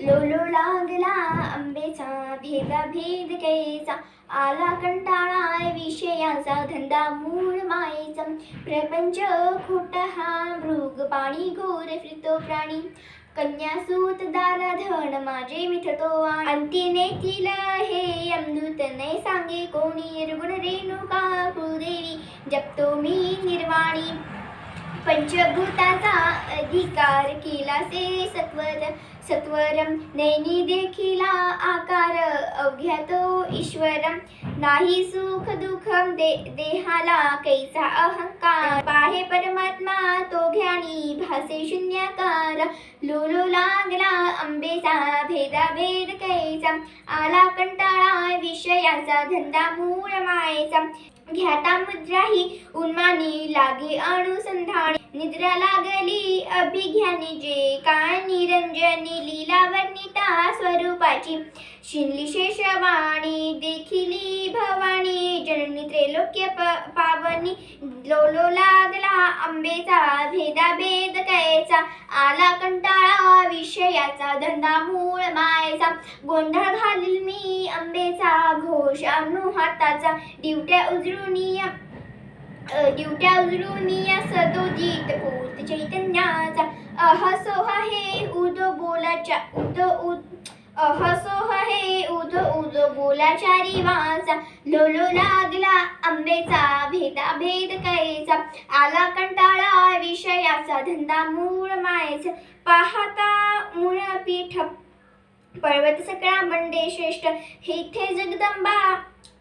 लोलो लागला आंबेचा भेदा भेद कैचा आला कंटाळा विषयाचा धंदा मूळ मायेचा. प्रपंच खोटा हा मृग पाणी घोर फिरतो प्राणी. कन्या सूत दारा धन माझे मिठतो अंतिने तिला हे अमृत नाही सांगे कोणी निर्गुण रेणुका कुलदेवी? जपतो मी निर्वाणी. पंचभूताचा अधिकार केला से सत्वर सत्वरम नैनी देखिला आकार अवघ्या तो ईश्वरम. नाही सुख दुःखम दे देहाला कैसा अहंकार? पाहे परमात्मा तो घ्यानी भासे शून्याकार. लोलो लागला अंबेचा भेदा भेद कैचा आला कंटाळा विषयाचा धंदा मूळ मायेचा. घ्याता मुद्रा ही उन्मानी लागे अनुसंधान निद्रा लागली अभिघ्यानी जे. काय निरंजनी लीला वर्णिता स्वरूपाची. शिनली शेषवाणी देखिली भवानी जननी त्रैलोक्य पावनी. लोलो लागला आंबेचा भेदा भेद कैचा आला कंटाळा विषयाचा धंदा मूळ मायचा. गोंधळ घालील मी आंबेचा घोष आणू हाताचा दिवट्या उजळूनिया दिवट्या उजळूनिया सदोजित हसो अहसोह हे उदो बोलाच्या उद उद हसो हे उद उद बोलाचारी रिवाचा लोलो लागला आंबेचा भेदा भेद कैचा आला कंटाळा विषयाचा धंदा मूळ मायचा. पाहता मूळ पीठ पर्वत सकळा मंडे श्रेष्ठ. हेथे जगदंबा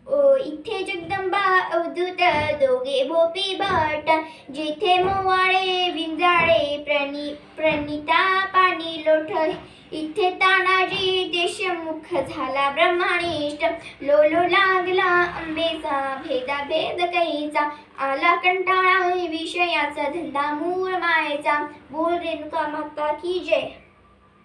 ओ इथे जगदंबा अवधूत दोघे भोपी भट जिथे मोवाळे विंजाळे प्रणी प्रणिता पाणी लोठ. इथे तानाजी देशमुख झाला ब्रह्मानिष्ठ. लोलो लागला आंबेचा भेदा भेद कैचा. आला कंटाळा विषयाचा धंदा मूळ मायचा. बोल रेणुका माता की जय.